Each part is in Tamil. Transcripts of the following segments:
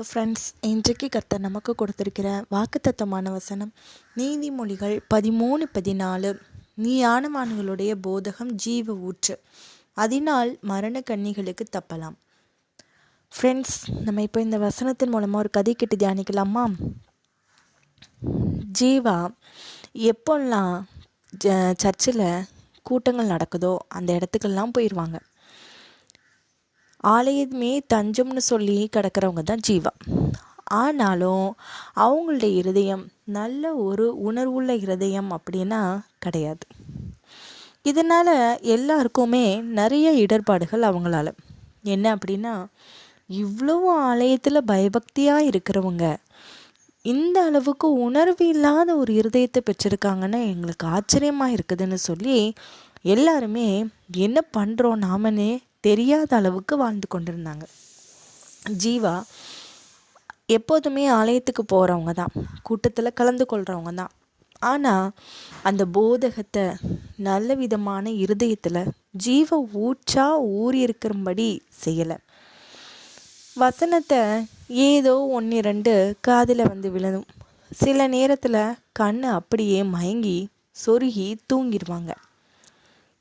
இப்போ ஃப்ரெண்ட்ஸ் இன்றைக்கு கர்த்தர் நமக்கு கொடுத்திருக்கிற வாக்குத்தத்தமான வசனம் நீதிமொழிகள் பதிமூணு பதினாலு நீயானவான்களுடைய போதகம் ஜீவ ஊற்று. அதனால் மரண கன்னிகளுக்கு தப்பலாம். ஃப்ரெண்ட்ஸ் நம்ம இப்போ இந்த வசனத்தின் மூலமாக ஒரு கதை கிட்டு தியானிக்கலாமா? ஜீவா எப்போல்லாம் ஜ- சர்ச்சில் கூட்டங்கள் நடக்குதோ அந்த இடத்துக்கெல்லாம் போயிடுவாங்க ஆலயமே தஞ்சம்னு சொல்லி கிடக்கிறவங்க தான் ஜீவா. ஆனாலும் அவங்களுடைய இருதயம் நல்ல ஒரு உணர்வுள்ள இருதயம் அப்படின்னா கிடையாது. இதனால் எல்லாருக்குமே நிறைய இடர்பாடுகள் அவங்களால. என்ன அப்படின்னா இவ்வளோ ஆலயத்தில் பயபக்தியாக இருக்கிறவங்க இந்த அளவுக்கு உணர்வு இல்லாத ஒரு இருதயத்தை பெற்றிருக்காங்கன்னு எங்களுக்கு ஆச்சரியமாக இருக்குதுன்னு சொல்லி எல்லாருமே என்ன பண்ணுறோம் நாமனே தெரியாத அளவுக்கு வாழ்ந்து கொண்டிருந்தாங்க. ஜீவா எப்போதுமே ஆலயத்துக்கு போகிறவங்க தான். கூட்டத்தில் கலந்து கொள்கிறவங்க தான். ஆனால் அந்த போதகத்தை நல்ல விதமான இருதயத்தில் ஜீவ ஊற்றா ஊறி இருக்கிறபடி செய்யலை. வசனத்தை ஏதோ ஒன்று ரெண்டு காதில் வந்து விழுதும் சில நேரத்தில் கண் அப்படியே மயங்கி சொருகி தூங்கிடுவாங்க.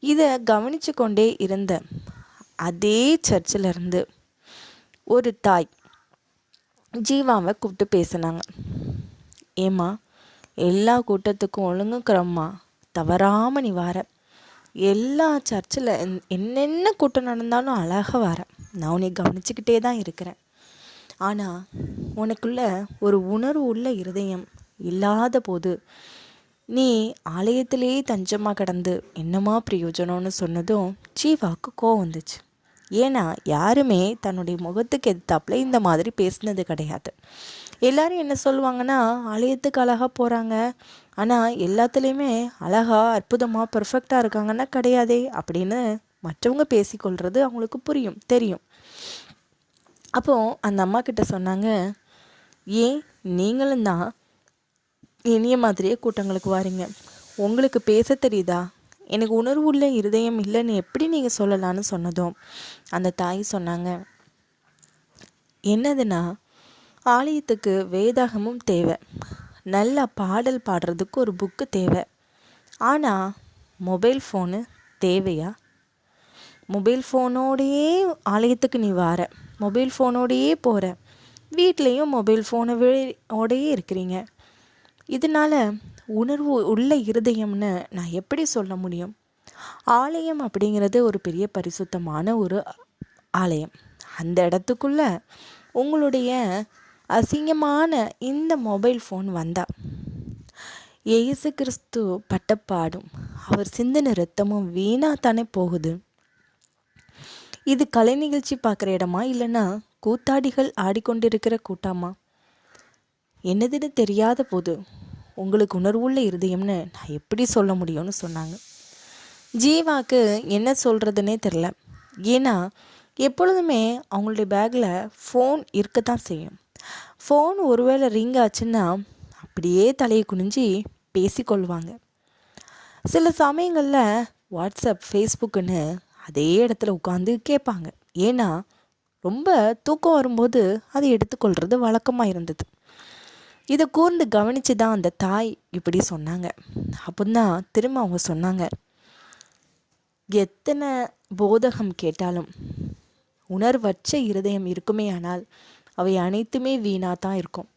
இதை கவனித்து கொண்டே இருந்த அதே சர்ச்சில் இருந்து ஒரு தாய் ஜீவாவை கூப்பிட்டு பேசினாங்க. ஏம்மா எல்லா கூட்டத்துக்கும் ஒழுங்குக்கிறம்மா. தவறாமல் நீ வர. எல்லா சர்ச்சில் என்னென்ன கூட்டம் நடந்தாலும் அழகாக வர. நான் உன்னை கவனிச்சுக்கிட்டே தான் இருக்கிறேன். ஆனால் உனக்குள்ள ஒரு உணர்வு உள்ள இருதயம் இல்லாத போது நீ ஆலயத்திலேயே தஞ்சமாக கிடந்து என்னமா பிரயோஜனம்னு சொன்னதும் ஜீவாவுக்கு கோவம் வந்துச்சு. ஏன்னா யாருமே தன்னுடைய முகத்துக்கு எதிர்த்தாப்புல இந்த மாதிரி பேசினது கிடையாது. எல்லாரும் என்ன சொல்லுவாங்கன்னா ஆலயத்துக்கு அழகாக போகிறாங்க ஆனால் எல்லாத்துலேயுமே அழகா அற்புதமாக பர்ஃபெக்டாக இருக்காங்கன்னா கிடையாதே அப்படின்னு மற்றவங்க பேசிக்கொள்கிறது அவங்களுக்கு புரியும் தெரியும். அப்போ அந்த அம்மா கிட்ட சொன்னாங்க ஏன் நீங்களும் தான் இனிய மாதிரியே கூட்டங்களுக்கு வாரீங்க? உங்களுக்கு பேச தெரியுதா? எனக்கு உணர்வு உள்ள இருதயம் இல்லைன்னு எப்படி நீங்கள் சொல்லலான்னு சொன்னதும் அந்த தாய் சொன்னாங்க. என்னதுன்னா ஆலயத்துக்கு வேதாகமும் தேவை. நல்ல பாடல் பாடுறதுக்கு ஒரு புக்கு தேவை. ஆனால் மொபைல் ஃபோனு தேவையா? மொபைல் ஃபோனோடையே ஆலயத்துக்கு நீ வார. மொபைல் ஃபோனோடையே போகிற வீட்லேயும் மொபைல் ஃபோனை ஓடையே இருக்கிறீங்க. இதனால உணர்வு உள்ள இருதயம்னு நான் எப்படி சொல்ல முடியும்? ஆலயம் அப்படிங்கிறது ஒரு பெரிய பரிசுத்தமான ஒரு ஆலயம். அந்த இடத்துக்குள்ள உங்களுடைய அசிங்கமான இந்த மொபைல் ஃபோன் வந்தா இயேசு கிறிஸ்து பட்டப்பாடும் அவர் சிந்தின ரத்தமும் வீணா தானே போகுது? இது கலை நிகழ்ச்சி பார்க்குற இடமா இல்லைன்னா கூத்தாடிகள் ஆடிக்கொண்டிருக்கிற கூட்டமா? என்னதுன்னு தெரியாத போது உங்களுக்கு உணர்வுள்ள இருதயம்னு நான் எப்படி சொல்ல முடியும்னு சொன்னாங்க. ஜீவாக்கு என்ன சொல்கிறதுனே தெரில ஏன்னா எப்பொழுதுமே அவங்களுடைய பேக்கில் ஃபோன் இருக்க தான் செய்யும். ஃபோன் ஒருவேளை ரிங் ஆச்சுன்னா அப்படியே தலையை குனிஞ்சி பேசிக்கொள்வாங்க. சில சமயங்களில் வாட்ஸ்அப் ஃபேஸ்புக்குன்னு அதே இடத்துல உட்காந்து கேட்பாங்க. ஏன்னா ரொம்ப தூக்கம் வரும்போது அதை எடுத்துக்கொள்கிறது வழக்கமாக இருந்தது இதை கூர்ந்து கவனித்து தான் அந்த தாய் இப்படி சொன்னாங்க. அப்போதான் திரும்ப அவங்க சொன்னாங்க எத்தனை போதகம் கேட்டாலும் உணர்வற்ற இருதயம் இருக்குமே ஆனால் அவை அனைத்துமே வீணாக தான் இருக்கும்.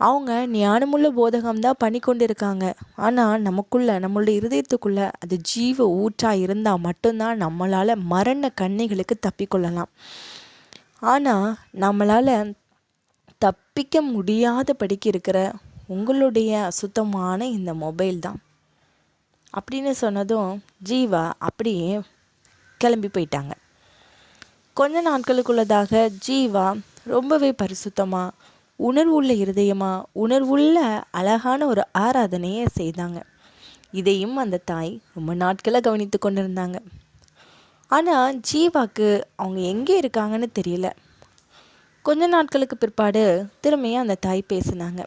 அவங்க ஞானமுள்ள போதகம் தான் பண்ணி கொண்டிருக்காங்க. ஆனால் நமக்குள்ள நம்மளுடைய இருதயத்துக்குள்ள அது ஜீவ ஊற்றா இருந்தால் மட்டும்தான் நம்மளால் மரண கண்ணிகளுக்கு தப்பிக்கொள்ளலாம் ஆனால் நம்மளால் தப்பிக்க முடியாதபடிக்கு இருக்கிற உங்களுடைய அசுத்தமான இந்த மொபைல் தான். அப்படின்னு சொன்னதும் ஜீவா அப்படியே கிளம்பி போயிட்டாங்க. கொஞ்ச நாட்களுக்குள்ளதாக ஜீவா ரொம்பவே பரிசுத்தமாக உணர்வுள்ள இருதயமாக உணர்வுள்ள அழகான ஒரு ஆராதனையை செய்தாங்க. இதையும் அந்த தாய் ரொம்ப நாட்களை கவனித்து கொண்டிருந்தாங்க. ஆனால் ஜீவாக்கு அவங்க எங்கே இருக்காங்கன்னு தெரியல. கொஞ்ச நாட்களுக்கு பிற்பாடு திரும்பியும் அந்த தாய் பேசினாங்க.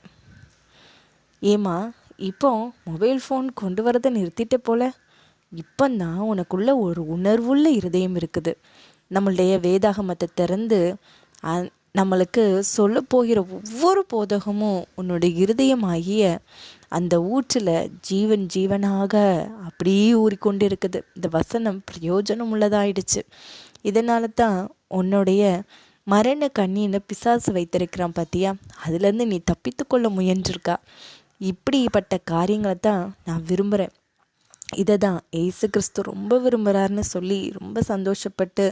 ஏம்மா இப்போ மொபைல் ஃபோன் கொண்டு வரதை நிறுத்திட்ட போல இப்போந்தான் உனக்குள்ள ஒரு உணர்வுள்ள இருதயம் இருக்குது. நம்மளுடைய வேதாகமத்தை திறந்து நம்மளுக்கு சொல்ல போகிற ஒவ்வொரு போதகமும் உன்னுடைய இருதயமாகிய அந்த ஊற்றில் ஜீவன் ஜீவனாக அப்படியே ஊறிக்கொண்டு இருக்குது இந்த வசனம் பிரயோஜனம் உள்ளதாயிடுச்சு இதனால தான் உன்னுடைய மரண கண்ணின்னு பிசாசு வைத்திருக்கிறான் பார்த்தியா அதுலேருந்து நீ தப்பித்து கொள்ள முயன்றிருக்கா? இப்படிப்பட்ட காரியங்களை தான் நான் விரும்புகிறேன் இதை தான் ஏசு கிறிஸ்து ரொம்ப விரும்புகிறாருன்னு சொல்லி ரொம்ப சந்தோஷப்பட்டு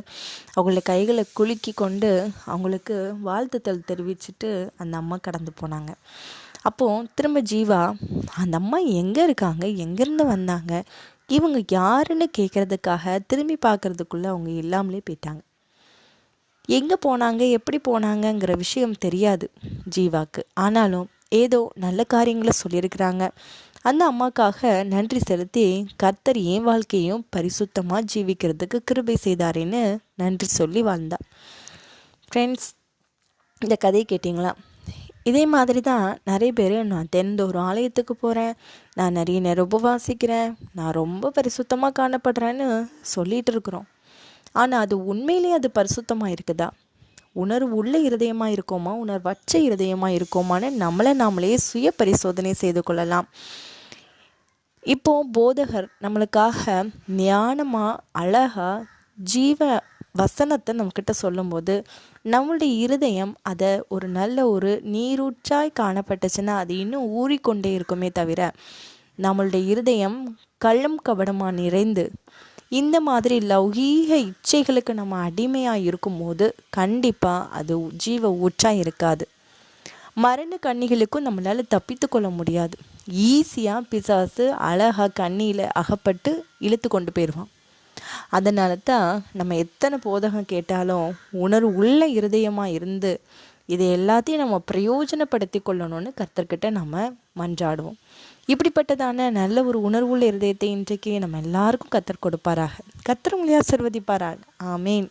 அவங்கள கைகளை குலுக்கி கொண்டு அவங்களுக்கு வாழ்த்துத்தல் தெரிவிச்சுட்டு அந்த அம்மா கடந்து போனாங்க. அப்போது திரும்ப ஜீவா அந்த அம்மா எங்கே இருக்காங்க? எங்கேருந்து வந்தாங்க? இவங்க யாருன்னு கேட்குறதுக்காக திரும்பி பார்க்குறதுக்குள்ளே அவங்க இல்லாமலே போயிட்டாங்க. எங்கே போனாங்க எப்படி போனாங்கங்கிற விஷயம் தெரியாது ஜீவாக்கு. ஆனாலும் ஏதோ நல்ல காரியங்களை சொல்லியிருக்கிறாங்க. அந்த அம்மாக்காக நன்றி செலுத்தி கர்த்தர் என் வாழ்க்கையும் பரிசுத்தமாக ஜீவிக்கிறதுக்கு கிருபை செய்தாரேன்னு நன்றி சொல்லி வாழ்ந்தா. ஃப்ரெண்ட்ஸ் இந்த கதையை கேட்டிங்களா? இதே மாதிரி தான் நிறைய பேர் நான் தினந்தோறும் ஆலயத்துக்கு போகிறேன் நான் நிறைய நேரம் உபவாசிக்கிறேன் நான் ரொம்ப பரிசுத்தமாக காணப்படுறேன்னு சொல்லிகிட்டு இருக்கிறோம். ஆனால் அது உண்மையிலேயே அது பரிசுத்தமாக இருக்குதா? உணர்வு உள்ள இருதயமாக இருக்கோமா? உணர்வற்ற இருதயமாக இருக்கோமான்னு நம்மளை நாமளே சுய பரிசோதனை செய்து கொள்ளலாம். இப்போ போதகர் நம்மளுக்காக ஞானமாக அழகாக ஜீவ வசனத்தை நம்மக்கிட்ட சொல்லும்போது நம்மளுடைய இருதயம் அதை ஒரு நல்ல ஒரு நீரூற்றாய் காணப்பட்டுச்சுன்னா அது இன்னும் ஊறிக்கொண்டே இருக்குமே தவிர நம்மளுடைய இருதயம் கள்ளம் கபடமாக நிறைந்து இந்த மாதிரி லௌகீக இச்சைகளுக்கு நம்ம அடிமையாக இருக்கும்போது கண்டிப்பாக அது ஜீவ ஊற்றாக இருக்காது. மரண கண்ணிகளுக்கும் நம்மளால் தப்பித்து கொள்ள முடியாது. ஈஸியாக பிசாசு அழகாக கண்ணியில் அகப்பட்டு இழுத்து கொண்டு போயிடுவான் அதனால தான் நம்ம எத்தனை போதகம் கேட்டாலும் உணர்வு உள்ள இருதயமாக இருந்து இதை எல்லாத்தையும் நம்ம பிரயோஜனப்படுத்தி கொள்ளணும்னு கர்த்தர்கிட்ட நம்ம மன்றாடுவோம். இப்படிப்பட்டதான நல்ல ஒரு உணர்வுள்ள இருதயத்தை இன்றைக்கு நம்ம எல்லாருக்கும் கத்தர் கொடுப்பாராக. கத்தர் மொழியாக சர்வதிப்பாராக ஆமேன்.